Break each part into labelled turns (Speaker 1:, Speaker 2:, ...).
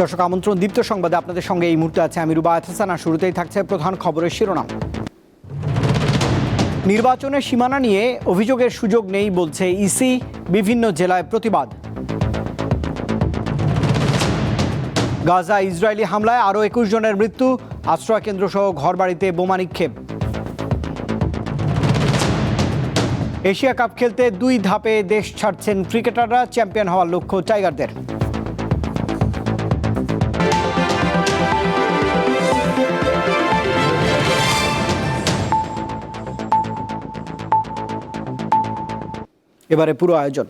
Speaker 1: দর্শক আমন্ত্রণ দীপ্ত সংবাদে আপনাদের সঙ্গে এই মুহূর্তে আছে আমি রুবায়ত হাসান শুরুতেই থাকছে প্রধান খবরের শিরোনাম। নির্বাচনের সীমানা নিয়ে অভিযোগের সুযোগ নেই বলছে ইসি, বিভিন্ন জেলায় প্রতিবাদ। গাজা ইসরায়েলি হামলায় আরও একুশ জনের মৃত্যু আশ্রয় কেন্দ্র সহ ঘরবাড়িতে বোমা নিক্ষেপ। এশিয়া কাপ খেলতে দুই ধাপে দেশ ছাড়ছেন ক্রিকেটাররা, চ্যাম্পিয়ন হওয়ার লক্ষ্য টাইগারদের। এবারে পুরো আয়োজন।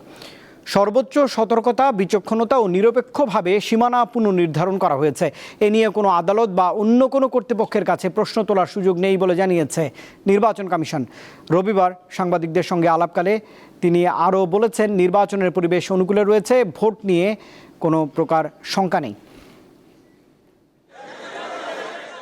Speaker 1: সর্বোচ্চ সতর্কতা, বিচক্ষণতা ও নিরপেক্ষভাবে সীমানা পুনর্নির্ধারণ করা হয়েছে। এ নিয়ে কোনো আদালত বা অন্য কোনো কর্তৃপক্ষের কাছে প্রশ্ন তোলার সুযোগ নেই বলে জানিয়েছে নির্বাচন কমিশন। রবিবার সাংবাদিকদের সঙ্গে আলাপকালে তিনি আরও বলেছেন, নির্বাচনের পরিবেশ অনুকূলে রয়েছে, ভোট নিয়ে কোনো প্রকার শঙ্কা নেই।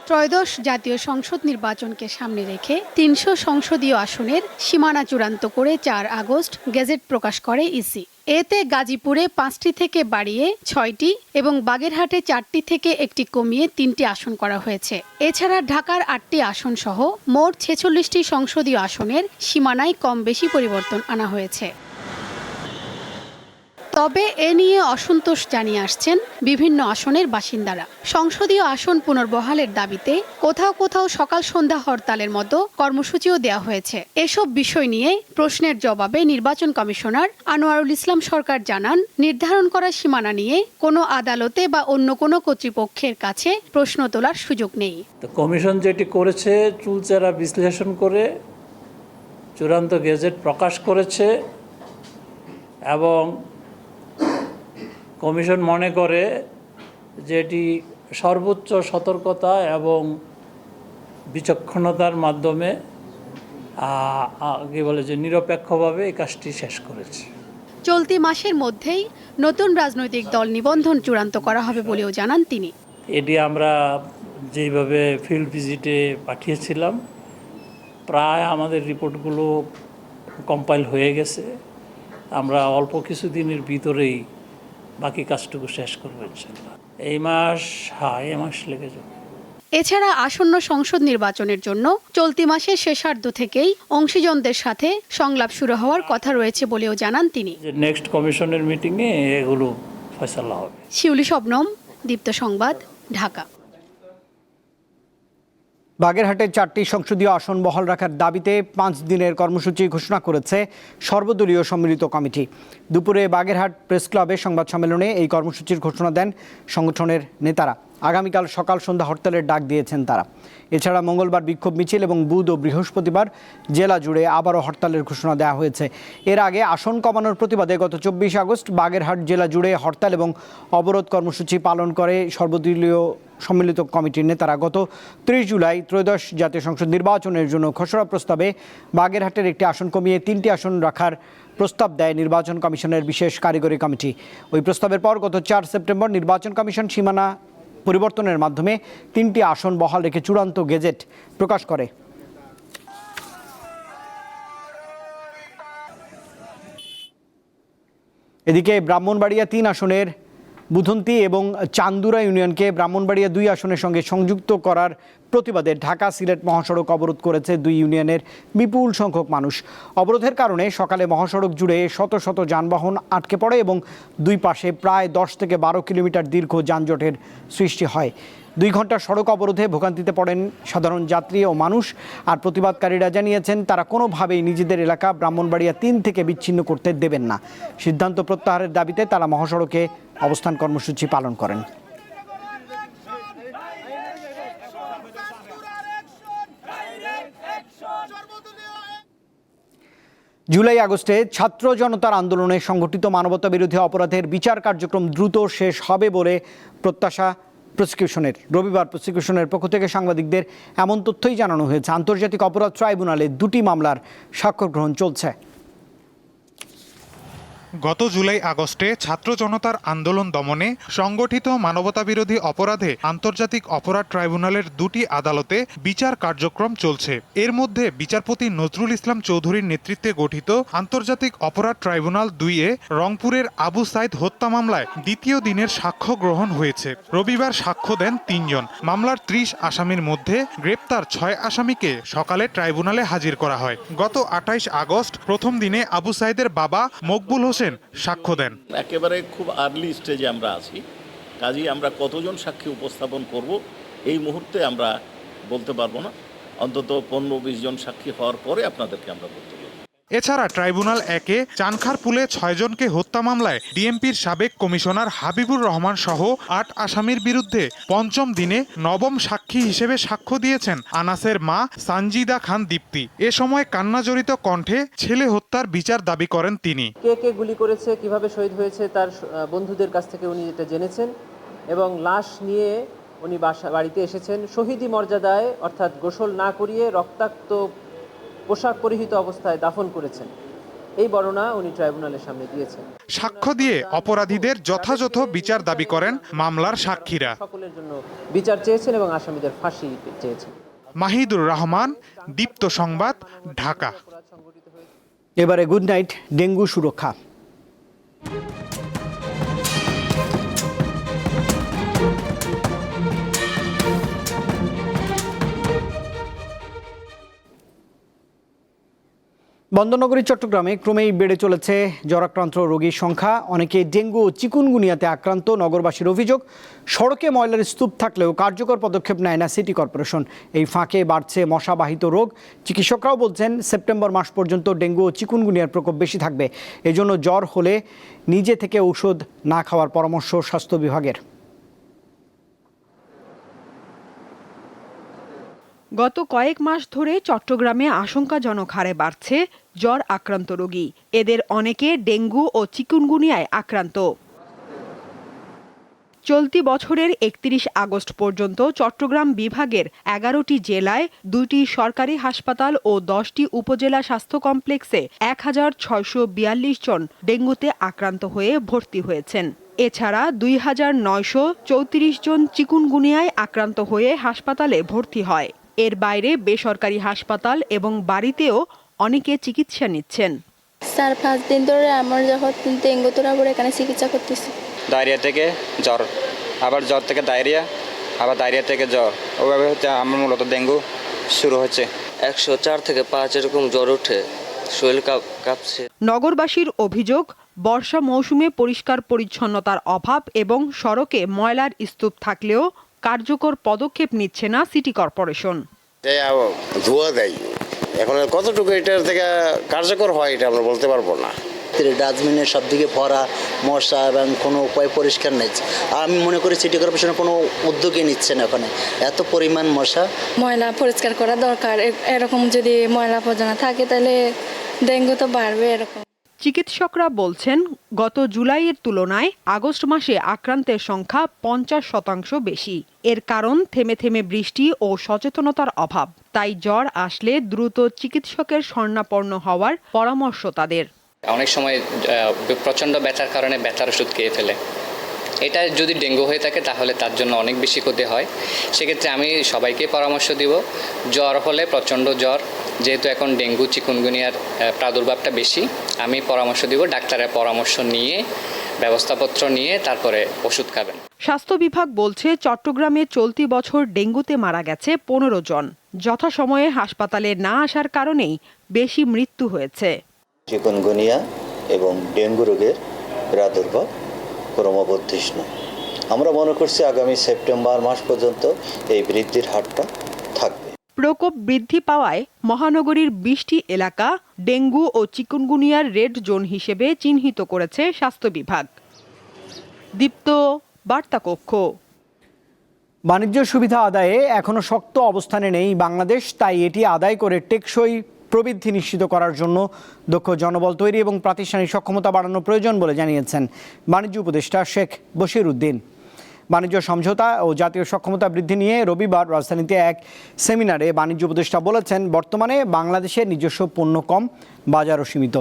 Speaker 2: ত্রয়োদশ জাতীয় সংসদ নির্বাচনকে সামনে রেখে তিনশো সংসদীয় আসনের সীমানা চূড়ান্ত করে চার আগস্ট গেজেট প্রকাশ করে ইসি। এতে গাজীপুরে পাঁচটি থেকে বাড়িয়ে ছয়টি এবং বাগেরহাটে চারটি থেকে একটি কমিয়ে তিনটি আসন করা হয়েছে। এছাড়া ঢাকার আটটি আসন সহ মোট ছেচল্লিশটি সংসদীয় আসনের সীমানায় কম বেশি পরিবর্তন আনা হয়েছে। তবে এ নিয়ে অসন্তোষ জানিয়ে আসছেন বিভিন্ন আসনের বাসিন্দারা। সংসদীয় আসন পুনর্বহালের দাবিতে কোথাও কোথাও সকাল সন্ধ্যা হরতালের মতো কর্মসূচিও দেওয়া হয়েছে। এসব বিষয় নিয়ে প্রশ্নের জবাবে নির্বাচন কমিশনার আনোয়ারুল ইসলাম সরকার জানান, নির্ধারণ করা সীমানা নিয়ে কোনো আদালতে বা অন্য কোনো কর্তৃপক্ষের কাছে প্রশ্ন তোলার সুযোগ নেই।
Speaker 3: কমিশন যেটি করেছে, চুলচেরা বিশ্লেষণ করে, চূড়ান্ত গেজেট প্রকাশ করেছে এবং কমিশন মনে করে যে এটি সর্বোচ্চ সতর্কতা এবং বিচক্ষণতার মাধ্যমে আ- বলে যে নিরপেক্ষভাবে এই কাজটি শেষ করেছে।
Speaker 2: চলতি মাসের মধ্যেই নতুন রাজনৈতিক দল নিবন্ধন চূড়ান্ত করা হবে বলেও জানান তিনি।
Speaker 3: এটি আমরা যেইভাবে ফিল্ড ভিজিটে পাঠিয়েছিলাম প্রায় আমাদের রিপোর্টগুলো কম্পাইল হয়ে গেছে। আমরা অল্প কিছুদিনের ভিতরেই বাকি কাজটুকু শেষ করব ইনশাল্লাহ এই মাস হ্যাঁ এই মাস লেগে যাবে।
Speaker 2: এছাড়া আসন্ন সংসদ নির্বাচনের জন্য চলতি মাসের শেষার্ধ থেকেই অংশীজনদের সাথে সংলাপ শুরু হওয়ার কথা রয়েছে বলেও জানান তিনি।
Speaker 3: নেক্সট কমিশনের মিটিংয়ে এগুলো ফয়সালা হবে।
Speaker 2: শিউলি শবনম দীপ্ত সংবাদ ঢাকা।
Speaker 1: বাগেরহাটের চারটি সংসদীয় আসন বহাল রাখার দাবিতে পাঁচ দিনের কর্মসূচি ঘোষণা করেছে সর্বদলীয় সম্মিলিত কমিটি। দুপুরে বাগেরহাট প্রেস ক্লাবে সংবাদ সম্মেলনে এই কর্মসূচির ঘোষণা দেন সংগঠনের নেতারা। আগামীকাল সকাল সন্ধ্যা হরতালের ডাক দিয়েছেন তারা। এছাড়া মঙ্গলবার বিক্ষোভ মিছিল এবং বুধ ও বৃহস্পতিবার জেলা জুড়ে আবারও হরতালের ঘোষণা দেওয়া হয়েছে। এর আগে আসন কমানোর প্রতিবাদে গত চব্বিশ আগস্ট বাগেরহাট জেলা জুড়ে হরতাল এবং অবরোধ কর্মসূচি পালন করে সর্বদলীয় সম্মিলিত কমিটির নেতারা গত ত্রিশ জুলাই ত্রয়োদশ জাতীয় সংসদ নির্বাচনের জন্য খসড়া প্রস্তাবে বাগেরহাটের একটি আসন কমিয়ে তিনটি আসন রাখার প্রস্তাব দেয় নির্বাচন কমিশনের বিশেষ কারিগরি কমিটি। ওই প্রস্তাবের পর গত চার সেপ্টেম্বর নির্বাচন কমিশন সীমানা পরিবর্তনের মাধ্যমে তিনটি আসন বহাল রেখে চূড়ান্ত গেজেট প্রকাশ করে। এদিকে ব্রাহ্মণবাড়িয়া তিন আসনের বুধন্তি এবং চান্দুরা ইউনিয়নকে ব্রাহ্মণবাড়িয়া দুই আসনের সঙ্গে সংযুক্ত করার প্রতিবাদে ঢাকা সিলেট মহাসড়ক অবরোধ করেছে দুই ইউনিয়নের বিপুল সংখ্যক মানুষ। অবরোধের কারণে সকালে মহাসড়ক জুড়ে শত শত যানবাহন আটকে পড়ে এবং দুই পাশে প্রায় দশ থেকে বারো কিলোমিটার দীর্ঘ যানজটের সৃষ্টি হয়। দুই ঘণ্টা সড়ক অবরোধে ভোগান্তিতে পড়েন সাধারণ যাত্রী ও মানুষ। আর প্রতিবাদকারীরা জানিয়েছেন, তারা কোনোভাবেই নিজেদের এলাকা ব্রাহ্মণবাড়িয়া তিন থেকে বিচ্ছিন্ন করতে দেবেন না। সিদ্ধান্ত প্রত্যাহারের দাবিতে তারা মহাসড়কে অবস্থান কর্মসূচি পালন করেন। জুলাই আগস্টে ছাত্র জনতার আন্দোলনে সংগঠিত মানবতা বিরোধী অপরাধের বিচার কার্যক্রম দ্রুত শেষ হবে বলে প্রত্যাশা প্রসিকিউশনের রবিবার প্রসিকিউশনের পক্ষ থেকে সাংবাদিকদের এমন তথ্যই জানানো হয়েছে। আন্তর্জাতিক অপরাধ ট্রাইব্যুনালে দুটি মামলার সাক্ষ্য গ্রহণ চলছে।
Speaker 4: গত জুলাই আগস্টে ছাত্র জনতার আন্দোলন দমনে সংগঠিত মানবতাবিরোধী অপরাধে আন্তর্জাতিক অপরাধ ট্রাইব্যুনালের দুটি আদালতে বিচার কার্যক্রম চলছে। এর মধ্যে বিচারপতি নজরুল ইসলাম চৌধুরীর নেতৃত্বে গঠিত আন্তর্জাতিক অপরাধ ট্রাইব্যুনাল দুইয়ে রংপুরের আবু সাইদ হত্যা মামলায় দ্বিতীয় দিনের সাক্ষ্য গ্রহণ হয়েছে। রবিবার সাক্ষ্য দেন তিনজন। মামলার ত্রিশ আসামির মধ্যে গ্রেপ্তার ছয় আসামিকে সকালে ট্রাইব্যুনালে হাজির করা হয়। গত আঠাইশ আগস্ট প্রথম দিনে আবু সাইদের বাবা মকবুল হোসেন সাক্ষ্য দেন।
Speaker 5: একেবারে খুব আর্লি স্টেজে আমরা আছি। কাজেই আমরা কতজন সাক্ষী উপস্থাপন করব, এই মুহূর্তে আমরা বলতে পারব না। অন্তত পনেরো বিশ জন সাক্ষী হওয়ার পরে আপনাদেরকে আমরা বলতে
Speaker 4: এছাড়া ট্রাইব্যুনাল একে চানখারপুলে ছয়জনকে হত্যা মামলায় ডিএমপির সাবেক কমিশনার হাবিবুর রহমান সহ আট আসামির বিরুদ্ধে পঞ্চম দিনে নবম সাক্ষী হিসেবে সাক্ষ্য দিয়েছেন আনাসের মা সানজিদা খান দীপ্তি। এ সময় কান্নাজড়িত কণ্ঠে ছেলে হত্যার বিচার দাবি করেন তিনি।
Speaker 6: কে কে গুলি করেছে, কীভাবে শহীদ হয়েছে তার বন্ধুদের কাছ থেকে উনি এটা জেনেছেন এবং লাশ নিয়ে উনি বাসা বাড়িতে এসেছেন। শহীদি মর্যাদায় অর্থাৎ গোসল না করিয়ে রক্তাক্ত পোশাক পরিহিত অবস্থায় দাফন করেছেন। এই বর্ণনা উনি ট্রাইব্যুনালের সামনে দিয়েছেন।
Speaker 4: সাক্ষ্য দিয়ে অপরাধীদের যথাযথ বিচার দাবি করেন মামলার সাক্ষীরা।
Speaker 6: সকলের জন্য বিচার চেয়েছেন এবং আসামিদের ফাঁসি চেয়েছেন।
Speaker 4: মাহিদুর রহমান দীপ্ত সংবাদ ঢাকা।
Speaker 1: এবারে গুড নাইট ডেঙ্গু সুরক্ষা। বন্দরনগরী, চট্টগ্রামে ক্রমেই বেড়ে চলেছে জ্বরাক্রান্ত রোগীর সংখ্যা। অনেকে ডেঙ্গু ও চিকুনগুনিয়াতে আক্রান্ত, নগরবাসীর অভিযোগ, সড়কে ময়লার স্তূপ থাকলেও কার্যকর পদক্ষেপ নেয় না সিটি কর্পোরেশন। এই ফাঁকে বাড়ছে মশাবাহিত রোগ। চিকিৎসকরাও বলছেন, সেপ্টেম্বর মাস পর্যন্ত ডেঙ্গু ও চিকুনগুনিয়ার প্রকোপ বেশি থাকবে। এজন্য জ্বর হলে নিজে থেকে ঔষধ না খাওয়ার পরামর্শ স্বাস্থ্য বিভাগের।
Speaker 7: গত কয়েক মাস ধরে চট্টগ্রামে আশঙ্কাজনক হারে বাড়ছে জ্বর আক্রান্ত রোগী। এদের অনেকে ডেঙ্গু ও চিকুনগুনিয়ায় আক্রান্ত। চলতি বছরের একত্রিশ আগস্ট পর্যন্ত চট্টগ্রাম বিভাগের এগারোটি জেলায় দুইটি সরকারি হাসপাতাল ও দশটি উপজেলা স্বাস্থ্য কমপ্লেক্সে এক হাজার ছয়শো বিয়াল্লিশ জন ডেঙ্গুতে আক্রান্ত হয়ে ভর্তি হয়েছেন। এছাড়া দুই হাজার নয়শো চৌত্রিশ জন চিকুনগুনিয়ায় আক্রান্ত হয়ে হাসপাতালে ভর্তি হয়। এর বাইরে বেসরকারি হাসপাতাল এবং বাড়িতেও অনেকে চিকিৎসা নিচ্ছেন।
Speaker 8: চার পাঁচ দিন ধরে আমার যখন ডেঙ্গু তোরা এখানে চিকিৎসা করতেছি।
Speaker 9: ডায়রিয়া থেকে জ্বর আবার জ্বর থেকে ডায়রিয়া আবার ডায়রিয়া থেকে জ্বর। ওইভাবে হচ্ছে আমার মূলত ডেঙ্গু শুরু হচ্ছে।
Speaker 10: একশো চার থেকে পাঁচ এরকম জ্বর ওঠে শরীর কাঁপ কাঁপছে।
Speaker 7: নগরবাসীর অভিযোগ বর্ষা মৌসুমে পরিষ্কার পরিচ্ছন্নতার অভাব এবং সড়কে ময়লার স্তূপ থাকলেও কার্যকর পদক্ষেপ নিচ্ছে না সিটি কর্পোরেশন।
Speaker 11: ধোয়া দেয়। এখন কতটুকু এটার থেকে কার্যকর হয় এটা আমরা বলতে পারব না।
Speaker 12: ডাস্টবিনের সব দিকে ভরা মশা এবং কোনো উপায় পরিষ্কার নেই। আমি মনে করি সিটি কর্পোরেশন কোনো উদ্যোগই নিচ্ছে না ওখানে। এত পরিমাণ মশা।
Speaker 8: ময়লা পরিষ্কার করা দরকার। এরকম যদি ময়লা আবর্জনা থাকে তাহলে ডেঙ্গু তো বাড়বে এরকম।
Speaker 7: চিকিৎসকরা বলছেন, গত জুলাইয়ের তুলনায় আগস্ট মাসে আক্রান্তের সংখ্যা পঞ্চাশ শতাংশ বেশি। এর কারণ থেমে থেমে বৃষ্টি ও সচেতনতার অভাব। তাই জ্বর আসলে দ্রুত চিকিৎসকের স্বর্ণাপন্ন হওয়ার পরামর্শ তাদের।
Speaker 10: অনেক সময় প্রচণ্ড ব্যথার কারণে ব্যথার ওষুধ খেয়ে ফেলে। এটা যদি ডেঙ্গু হয়ে থাকে তাহলে তার জন্য অনেক বেশি ক্ষতি হয়। সেক্ষেত্রে আমি সবাইকে পরামর্শ দিব জ্বর হলে প্রচণ্ড জ্বর যেহেতু এখন ডেঙ্গু চিকুনগুনিয়ার প্রাদুর্ভাবটা বেশি আমি পরামর্শ দিব ডাক্তারের পরামর্শ নিয়ে ব্যবস্থাপত্র নিয়ে তারপরে ওষুধ খাবেন।
Speaker 7: স্বাস্থ্য বিভাগ বলছে চট্টগ্রামে চলতি বছর ডেঙ্গুতে মারা গেছে পনেরো জন। যথাসময়ে হাসপাতালে না আসার কারণেই বেশি মৃত্যু হয়েছে।
Speaker 12: চিকুনগুনিয়া এবং ডেঙ্গু রোগের প্রাদুর্ভাব ক্রমবর্ধিষ্ণ আমরা মনে করছি আগামী সেপ্টেম্বর মাস পর্যন্ত এই বৃদ্ধির হারটা থাকবে।
Speaker 7: প্রকোপ বৃদ্ধি পাওয়ায় মহানগরীর বিশটি এলাকা ডেঙ্গু ও চিকুনগুনিয়ার রেড জোন হিসেবে চিহ্নিত করেছে স্বাস্থ্য বিভাগ। দীপ্ত বার্তা কক্ষ
Speaker 1: বাণিজ্য সুবিধা আদায়ে এখনও শক্ত অবস্থানে নেই বাংলাদেশ তাই এটি আদায় করে টেকসই প্রবৃদ্ধি নিশ্চিত করার জন্য দক্ষ জনবল তৈরি এবং প্রাতিষ্ঠানিক সক্ষমতা বাড়ানো প্রয়োজন বলে জানিয়েছেন বাণিজ্য উপদেষ্টা শেখ বশির উদ্দিন বাণিজ্য সমঝোতা ও জাতীয় সক্ষমতা বৃদ্ধি নিয়ে রবিবার রাজধানীতে এক সেমিনারে বাণিজ্য উপদেষ্টা বলেছেন, বর্তমানে বাংলাদেশের নিজস্ব পণ্য কম, বাজারও সীমিত।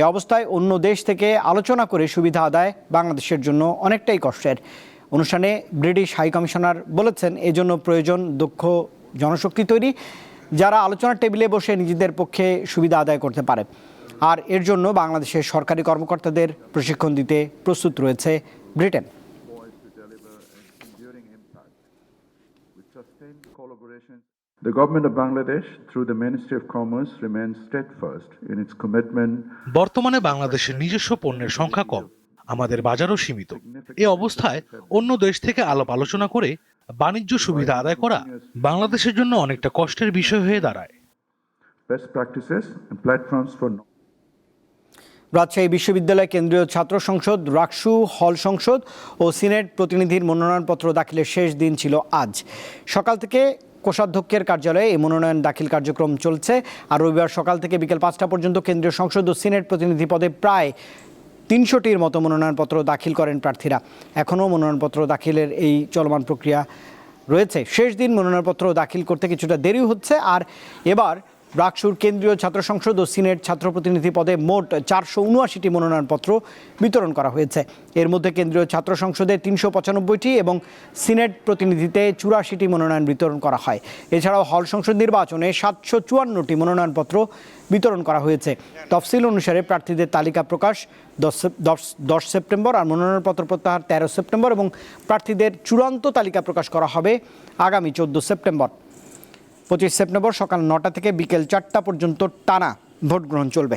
Speaker 1: এ অবস্থায় অন্য দেশ থেকে আলোচনা করে সুবিধা আদায় বাংলাদেশের জন্য অনেকটাই কষ্টের। অনুষ্ঠানে ব্রিটিশ হাইকমিশনার বলেছেন, এজন্য প্রয়োজন দক্ষ জনশক্তি তৈরি যারা আলোচনার টেবিলে বসে নিজেদের পক্ষে সুবিধা আদায় করতে পারে। আর এর জন্য বাংলাদেশের সরকারি কর্মকর্তাদের প্রশিক্ষণ দিতে প্রস্তুত রয়েছে ব্রিটেন।
Speaker 4: বর্তমানে বাংলাদেশের নিজস্ব পণ্যের সংখ্যা কম আমাদের বাজারও সীমিত। এ অবস্থায় অন্য দেশ থেকে আলাপ আলোচনা করে বাণিজ্য সুবিধা আদায় করা বাংলাদেশের জন্য অনেকটা কষ্টের বিষয় হয়ে দাঁড়ায়।
Speaker 1: রাজশাহী বিশ্ববিদ্যালয় কেন্দ্রীয় ছাত্র সংসদ রাকসু হল সংসদ ও সিনেট প্রতিনিধির মনোনয়নপত্র দাখিলের শেষ দিন ছিল আজ। সকাল থেকে কোষাধ্যক্ষের কার্যালয়ে এই মনোনয়ন দাখিল কার্যক্রম চলছে। আর রবিবার সকাল থেকে বিকেল পাঁচটা পর্যন্ত কেন্দ্রীয় সংসদ ও সিনেট প্রতিনিধি পদে প্রায় তিনশোটির মতো মনোনয়নপত্র দাখিল করেন প্রার্থীরা। এখনও মনোনয়নপত্র দাখিলের এই চলমান প্রক্রিয়া রয়েছে। শেষ দিন মনোনয়নপত্র দাখিল করতে কিছুটা দেরি হচ্ছে আর এবার রাকসুর কেন্দ্রীয় ছাত্র সংসদ ও সিনেট ছাত্র প্রতিনিধি পদে মোট চারশো উনআশিটি মনোনয়নপত্র বিতরণ করা হয়েছে। এর মধ্যে কেন্দ্রীয় ছাত্র সংসদে তিনশো পঁচানব্বইটি এবং সিনেট প্রতিনিধিতে চুরাশিটি মনোনয়ন বিতরণ করা হয়। এছাড়াও হল সংসদ নির্বাচনে সাতশো চুয়ান্নটি মনোনয়নপত্র বিতরণ করা হয়েছে। তফসিল অনুসারে প্রার্থীদের তালিকা প্রকাশ দশ দশ- দশ সেপ্টেম্বর আর মনোনয়নপত্র প্রত্যাহার তেরো সেপ্টেম্বর এবং প্রার্থীদের চূড়ান্ত তালিকা প্রকাশ করা হবে আগামী চোদ্দ সেপ্টেম্বর। পঁচিশ সেপ্টেম্বর সকাল নটা থেকে বিকেল চারটা পর্যন্ত টানা ভোট গ্রহণ চলবে।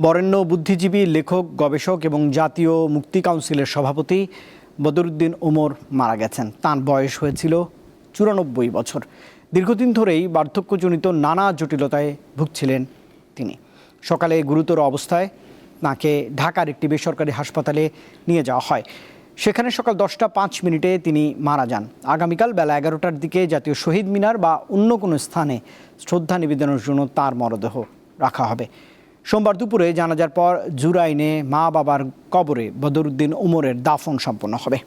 Speaker 1: বরেণ্য বুদ্ধিজীবী, লেখক, গবেষক এবং জাতীয় মুক্তি কাউন্সিলের সভাপতি বদরুদ্দিন ওমর মারা গেছেন। তাঁর বয়স হয়েছিল চুরানব্বই বছর। দীর্ঘদিন ধরেই বার্ধক্যজনিত নানা জটিলতায় ভুগছিলেন তিনি। সকালে গুরুতর অবস্থায় তাঁকে ঢাকার একটি বেসরকারি হাসপাতালে নিয়ে যাওয়া হয়। সেখানে সকাল দশটা পাঁচ মিনিটে তিনি মারা যান। আগামীকাল বেলা এগারোটার দিকে জাতীয় শহীদ মিনার বা অন্য কোনো স্থানে শ্রদ্ধা নিবেদনের জন্য তার মরদেহ রাখা হবে। সোমবার দুপুরে জানাজার পর জুরাইনে মা বাবার কবরে বদরুদ্দিন উমরের দাফন সম্পন্ন হবে।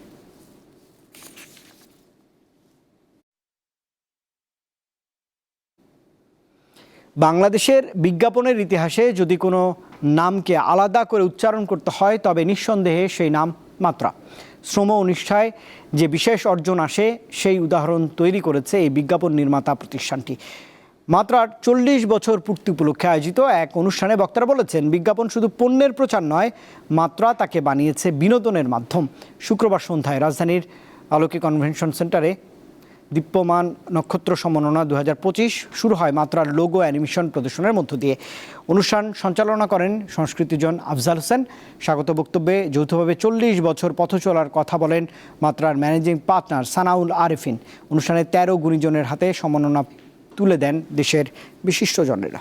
Speaker 1: বাংলাদেশের বিজ্ঞাপনের ইতিহাসে যদি কোনো নামকে আলাদা করে উচ্চারণ করতে হয়, তবে নিঃসন্দেহে সেই নাম মাত্রা। শ্রম অনিষ্ঠায় যে বিশেষ অর্জন আসে, সেই উদাহরণ তৈরি করেছে এই বিজ্ঞাপন নির্মাতা প্রতিষ্ঠানটি। মাত্রার চল্লিশ বছর পূর্তি উপলক্ষে আয়োজিত এক অনুষ্ঠানে বক্তারা বলেছেন, বিজ্ঞাপন শুধু পণ্যের প্রচার নয়, মাত্রা তাকে বানিয়েছে বিনোদনের মাধ্যম। শুক্রবার সন্ধ্যায় রাজধানীর আলোকী কনভেনশন সেন্টারে দীপ্যমান নক্ষত্র সম্মাননা দু শুরু হয় মাত্রার লোগো অ্যানিমেশন প্রদর্শনের মধ্য দিয়ে। অনুষ্ঠান সঞ্চালনা করেন সংস্কৃতিজন আফজাল হোসেন। স্বাগত বক্তব্যে যৌথভাবে চল্লিশ বছর পথ চলার কথা বলেন মাত্রার ম্যানেজিং পার্টনার সানাউল আরেফিন। অনুষ্ঠানে তেরো গুণীজনের হাতে সম্মাননা তুলে দেন দেশের বিশিষ্টজনেরা।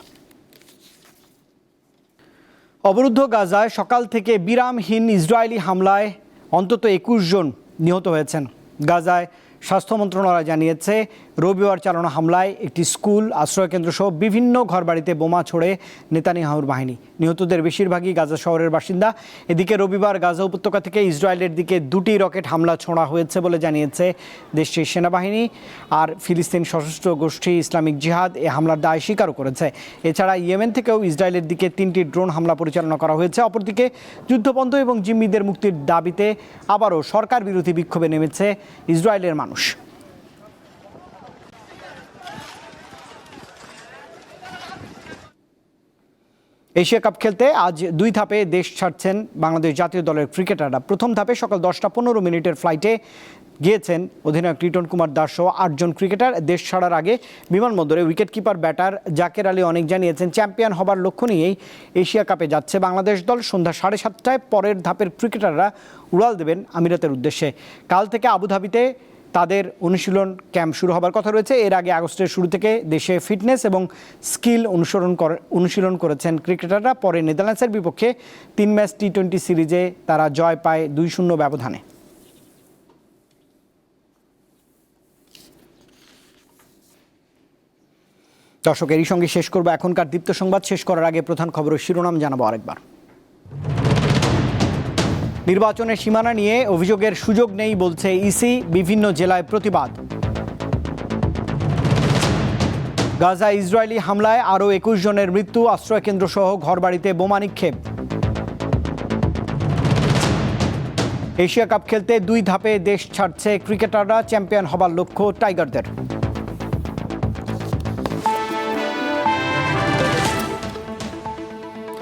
Speaker 1: অবরুদ্ধ গাজায় সকাল থেকে বিরামহীন ইসরায়েলি হামলায় অন্তত একুশ জন নিহত হয়েছেন। গাজায় স্বাস্থ্য মন্ত্রণালয় জানিয়েছে রবিবার চালানো হামলায় একটি স্কুল, আশ্রয়কেন্দ্র সহ বিভিন্ন ঘরবাড়িতে বোমা ছোড়ে নেতানিয়াহুর বাহিনী। নিহতদের বেশিরভাগই গাজা শহরের বাসিন্দা। এদিকে রবিবার গাজা উপত্যকা থেকে ইসরায়েলের দিকে দুটি রকেট হামলা ছোঁড়া হয়েছে বলে জানিয়েছে দেশটির সেনাবাহিনী। আর ফিলিস্তিন সশস্ত্র গোষ্ঠী ইসলামিক জিহাদ এ হামলার দায় স্বীকারও করেছে। এছাড়া ইয়েমেন থেকেও ইসরায়েলের দিকে তিনটি ড্রোন হামলা পরিচালনা করা হয়েছে। অপরদিকে যুদ্ধবন্ধ এবং জিম্মিদের মুক্তির দাবিতে আবারও সরকার বিরোধী বিক্ষোভে নেমেছে ইসরায়েলের মানুষ। এশিয়া কাপ খেলতে আজ দুই ধাপে দেশ ছাড়ছেন বাংলাদেশ জাতীয় দলের ক্রিকেটাররা। প্রথম ধাপে সকাল দশটা পনেরো মিনিটের ফ্লাইটে গিয়েছেন অধিনায়ক রিটন কুমার দাস সহ আটজন ক্রিকেটার। দেশ ছাড়ার আগে বিমানবন্দরে wicket keeper batter Jaker Ali অনেক জানিয়েছেন চ্যাম্পিয়ন হবার লক্ষ্য নিয়েই এশিয়া কাপে যাচ্ছে বাংলাদেশ দল। সন্ধ্যা সাড়ে সাতটায় পরের ধাপের ক্রিকেটাররা উড়াল দেবেন আমিরাতের উদ্দেশ্যে। কাল থেকে আবুধাবিতে তাদের অনুশীলন ক্যাম্প শুরু হবার কথা রয়েছে। এর আগে আগস্টের শুরু থেকে দেশে ফিটনেস এবং স্কিল অনুসরণ অনুশীলন করেছেন ক্রিকেটাররা। পরে নেদারল্যান্ডসের বিপক্ষে তিন ম্যাচ টি টোয়েন্টি সিরিজে তারা জয় পায় দুই শূন্য ব্যবধানে। দর্শক, এরই সঙ্গে শেষ করব এখনকার দীপ্ত সংবাদ। শেষ করার আগে প্রধান খবরের শিরোনাম জানাব আরেকবার। নির্বাচনের সীমানা নিয়ে অভিযোগের সুযোগ নেই বলছে ইসি, বিভিন্ন জেলায় প্রতিবাদ। গাজা ইসরায়েলি হামলায় আরও একুশ জনের মৃত্যু আশ্রয়কেন্দ্র সহ ঘরবাড়িতে বোমা নিক্ষেপ। এশিয়া কাপ খেলতে দুই ধাপে দেশ ছাড়ছে ক্রিকেটাররা, চ্যাম্পিয়ন হবার লক্ষ্য টাইগারদের।